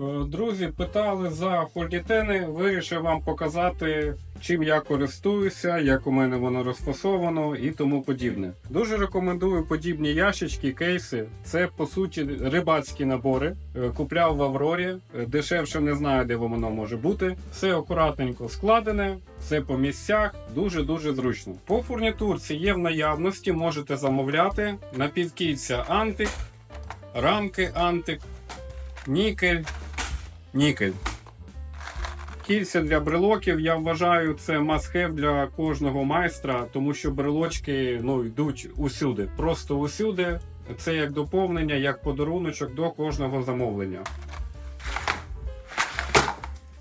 Е, Друзі, питали за фольдітени. Вирішив вам показати, чим я користуюся, як у мене воно розфасовано і тому подібне. Дуже рекомендую подібні ящички, кейси. Це по суті рибацькі набори. Е, Купляв в Аврорі. Е, Дешевше не знаю, де воно може бути. Все акуратненько складене, все по місцях, дуже дуже зручно. По фурнітурці є в наявності, можете замовляти. Напівкільця антик, рамки антик, нікель, нікель. Кільця для брелоків, я вважаю, це must-have для кожного майстра, тому що брелочки ну, йдуть усюди. Просто усюди. Це як доповнення, як подаруночок до кожного замовлення.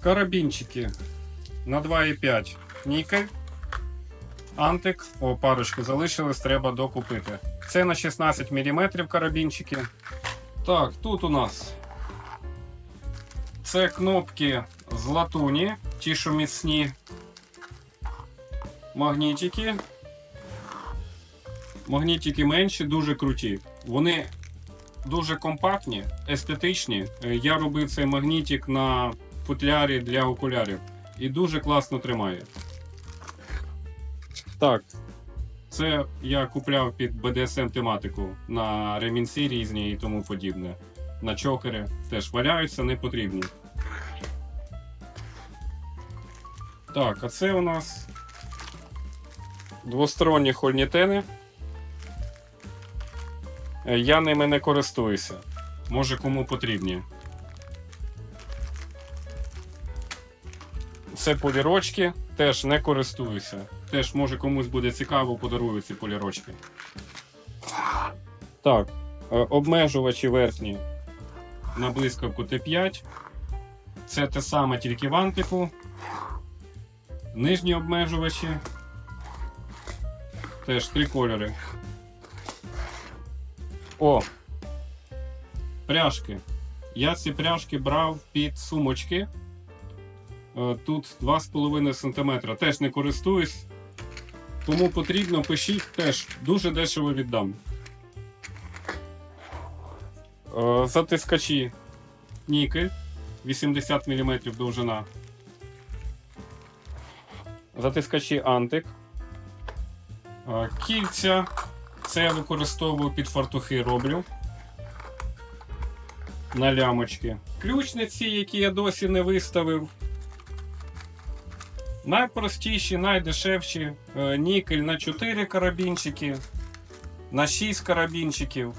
Карабінчики на 2,5 нікель. Антик. О, парочку залишилось, треба докупити. Це на 16 мм карабінчики. Так, тут у нас це кнопки з латуні, ті, що міцні. Магнітики. Магнітики менші, дуже круті. Вони дуже компактні, естетичні. Е, Я робив цей магнітик на футлярі для окулярів і дуже класно тримає. Так. Це я купляв під BDSM тематику на ремінці різні і тому подібне. На чокери теж валяються, не потрібні. Так, а це у нас двосторонні хольнітени. Е, Я ними не користуюся. Може кому потрібні. Це полірочки, теж не користуюся. Теж може комусь буде цікаво, подарую ці полірочки. Так, е, обмежувачі верхні на блискавку Т5. Це те саме тільки в антику. Нижні обмежувачі. Теж три кольори. О! Пряжки. Я ці пряжки брав під сумочки. Е, Тут 2,5 см. Теж не користуюсь. Кому потрібно, пишіть теж дуже дешево віддам. Е, Затискачі нікель 80 мм довжина. Затискачі антик. Е, Кільця. Це я використовую під фартухи роблю. На лямочки. Ключниці, які я досі не виставив. Найпростіші, найдешевші. Е, Нікель на 4 карабінчики, на 6 карабінчиків.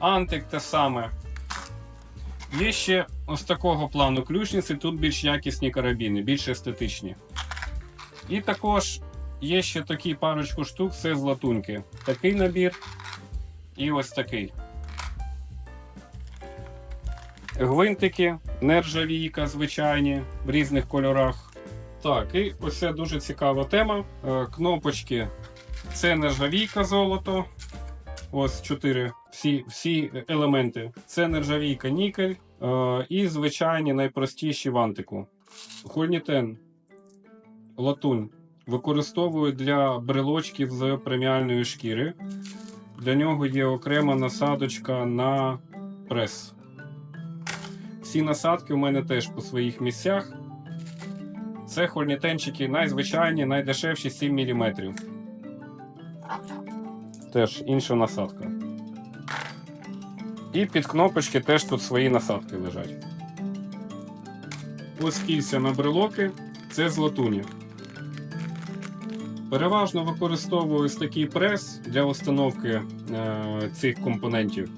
Антик те саме. Є ще ось такого плану ключниці, тут більш якісні карабіни, більш естетичні. І також є ще такі парочку штук, це з латуньки. Такий набір і ось такий. Гвинтики, нержавійка звичайні в різних кольорах. Так, і ось це дуже цікава тема. Е, Кнопочки це нержавійка золото. Ось чотири всі, всі елементи. Це нержавійка нікель е, і звичайні найпростіші в антику. Хольнітен, латунь використовую для брелочків з преміальної шкіри. Для нього є окрема насадочка на прес. Всі насадки у мене теж по своїх місцях. Це хольнітенчики найзвичайні, найдешевші 7 мм. Теж інша насадка. І під кнопочки теж тут свої насадки лежать. Ось кільця на брелоки це з латуні. Переважно використовую ось такий прес для установки е, цих компонентів.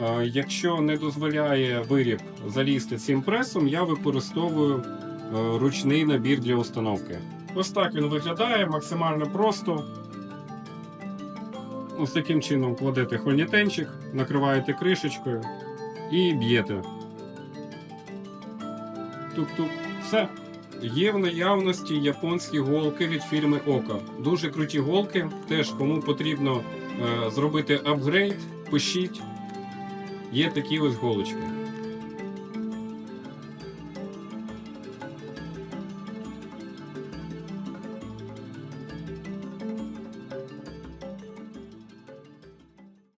Е, якщо не дозволяє виріб залізти цим пресом, я використовую е, ручний набір для установки. Ось так він виглядає максимально просто. Ось таким чином кладете хольнітенчик, накриваєте кришечкою і б'єте. Тук-тук. Все. Є в наявності японські голки від фірми Ока. Дуже круті голки. Теж кому потрібно е, зробити апгрейд, пишіть. Є такі ось голочки.